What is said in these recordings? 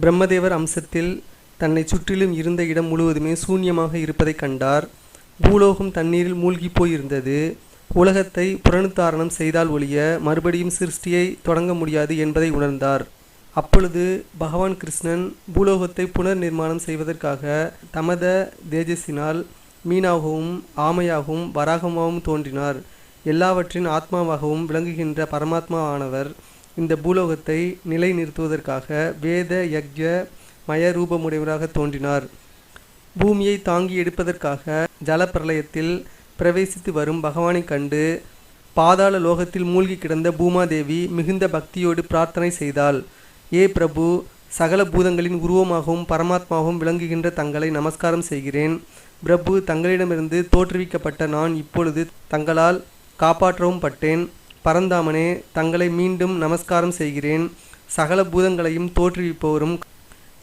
பிரம்மதேவர் அம்சத்தில் தன்னை சுற்றிலும் இருந்த இடம் முழுவதுமே சூன்யமாக இருப்பதைக் கண்டார். பூலோகம் தண்ணீரில் மூழ்கிப் போயிருந்தது. உலகத்தை புனருத்தாரணம் செய்தால் ஒழிய மறுபடியும் சிருஷ்டியை தொடங்க முடியாது என்பதை உணர்ந்தார். அப்பொழுது பகவான் கிருஷ்ணன் பூலோகத்தை புனர் நிர்மாணம் செய்வதற்காக தமத தேஜஸினால் மீனாகவும் ஆமையாகவும் வராகமாகவும் தோன்றினார். எல்லாவற்றின் ஆத்மாவாகவும் விளங்குகின்ற பரமாத்மா ஆனவர் இந்த பூலோகத்தை நிலைநிறுத்துவதற்காக வேத யக்ஞ மய ரூபமுடையவராக தோன்றினார். பூமியை தாங்கி எடுப்பதற்காக ஜலப்பிரளயத்தில் பிரவேசித்து வரும் பகவானைக் கண்டு பாதாள லோகத்தில் மூழ்கி கிடந்த பூமாதேவி மிகுந்த பக்தியோடு பிரார்த்தனை செய்தாள். ஏ பிரபு சகல பூதங்களின் உருவமாகவும் பரமாத்மாவும் விளங்குகின்ற தங்களை நமஸ்காரம் செய்கிறேன். பிரபு தங்களிடமிருந்து தோற்றுவிக்கப்பட்ட நான் இப்பொழுது தங்களால் காப்பாற்றவும் பட்டேன். பரந்தாமனே தங்களை மீண்டும் நமஸ்காரம் செய்கிறேன். சகல பூதங்களையும் தோற்றுவிப்பவரும்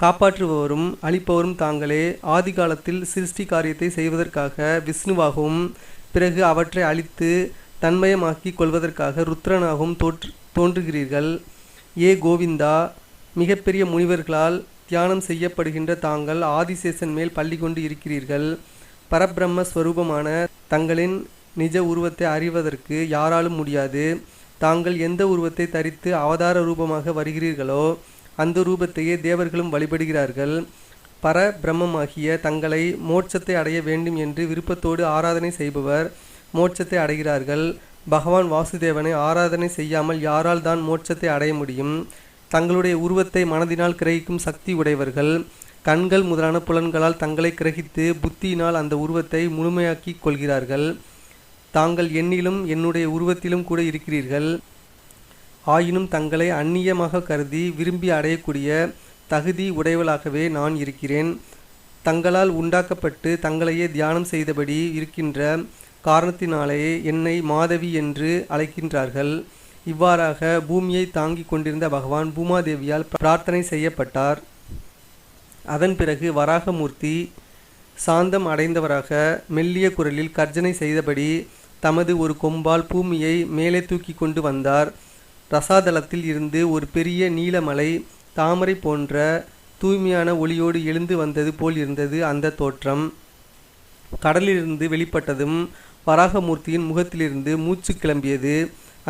காப்பாற்றுபவரும் அளிப்பவரும் தாங்களே. ஆதி காலத்தில் சிருஷ்டி காரியத்தை செய்வதற்காக விஷ்ணுவாகவும் பிறகு அவற்றை அழித்து தன்மயமாக்கி கொள்வதற்காக ருத்ரனாகவும் தோற்று தோன்றுகிறீர்கள். ஏ கோவிந்தா மிகப்பெரிய முனிவர்களால் தியானம் செய்யப்படுகின்ற தாங்கள் ஆதிசேஷன் மேல் பள்ளி கொண்டு இருக்கிறீர்கள். பரபிரம்ம ஸ்வரூபமான தங்களின் நிஜ உருவத்தை அறிவதற்கு யாராலும் முடியாது. தாங்கள் எந்த உருவத்தை தரித்து அவதார ரூபமாக வருகிறீர்களோ அந்த ரூபத்தையே தேவர்களும் வழிபடுகிறார்கள். பர பிரம்மமாகிய தங்களை மோட்சத்தை அடைய வேண்டும் என்று விருப்பத்தோடு ஆராதனை செய்பவர் மோட்சத்தை அடைகிறார்கள். பகவான் வாசுதேவனை ஆராதனை செய்யாமல் யாரால் தான் மோட்சத்தை அடைய முடியும்? தங்களுடைய உருவத்தை மனதினால் கிரகிக்கும் சக்தி உடையவர்கள் கண்கள் முதலான புலன்களால் தங்களை கிரகித்து புத்தியினால் அந்த உருவத்தை முழுமையாக்கி கொள்கிறார்கள். தாங்கள் என்னிலும் என்னுடைய உருவத்திலும் கூட இருக்கிறீர்கள். ஆயினும் தங்களை அந்நியமாக கருதி விரும்பி அடையக்கூடிய தகுதி உடையவளாகவே நான் இருக்கிறேன். தங்களால் உண்டாக்கப்பட்டு தங்களையே தியானம் செய்தபடி இருக்கின்ற காரணத்தினாலேயே என்னை மாதவி என்று அழைக்கின்றார்கள். இவ்வாறாக பூமியை தாங்கிக் கொண்டிருந்த பகவான் பூமாதேவியால் பிரார்த்தனை செய்யப்பட்டார். அதன் பிறகு வராகமூர்த்தி சாந்தம் அடைந்தவராக மெல்லிய குரலில் கர்ஜனை செய்தபடி தமது ஒரு கொம்பால் பூமியை மேலே தூக்கி கொண்டு வந்தார். ரசாதலத்தில் இருந்து ஒரு பெரிய நீலமலை தாமரை போன்ற தூய்மையான ஒளியோடு எழுந்து வந்தது போல் இருந்தது அந்த தோற்றம். கடலிலிருந்து வெளிப்பட்டதும் வராகமூர்த்தியின் முகத்திலிருந்து மூச்சு கிளம்பியது.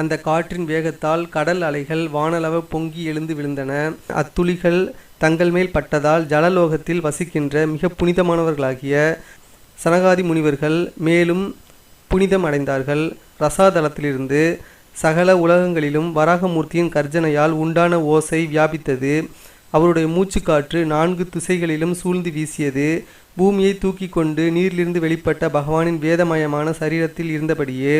அந்த காற்றின் வேகத்தால் கடல் அலைகள் வானளவ பொங்கி எழுந்து விழுந்தன. அத்துளிகள் தங்கள் மேல் பட்டதால் ஜலலோகத்தில் வசிக்கின்ற மிக புனிதமானவர்களாகிய சனகாதி முனிவர்கள் மேலும் புனிதம் அடைந்தார்கள் ரசாதலத்திலிருந்து சகல உலகங்களிலும் வராகமூர்த்தியின் கர்ஜனையால் உண்டான ஓசை வியாபித்தது. அவருடைய மூச்சுக்காற்று நான்கு திசைகளிலும் சூழ்ந்து வீசியது. பூமியை தூக்கி கொண்டு நீரிலிருந்து வெளிப்பட்ட பகவானின் வேதமயமான சரீரத்தில் இருந்தபடியே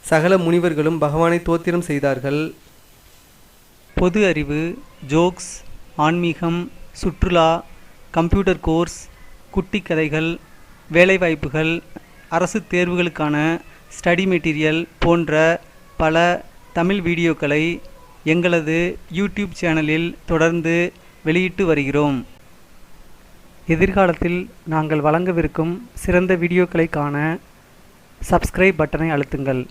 சகல முனிவர்களும் பகவானை தோத்திரம் செய்தார்கள். பொது அறிவு ஜோக்ஸ் ஆன்மீகம் சுற்றுலா கம்ப்யூட்டர் கோர்ஸ் குட்டி கதைகள் வேலைவாய்ப்புகள் அரசு தேர்வுகளுக்கான ஸ்டடி மெட்டீரியல் போன்ற பல தமிழ் வீடியோக்களை எங்களது யூடியூப் சேனலில் தொடர்ந்து வெளியிட்டு வருகிறோம். எதிர்காலத்தில் நாங்கள் வழங்கவிருக்கும் சிறந்த வீடியோக்களை காண சப்ஸ்கிரைப் பட்டனை அழுத்துங்கள்.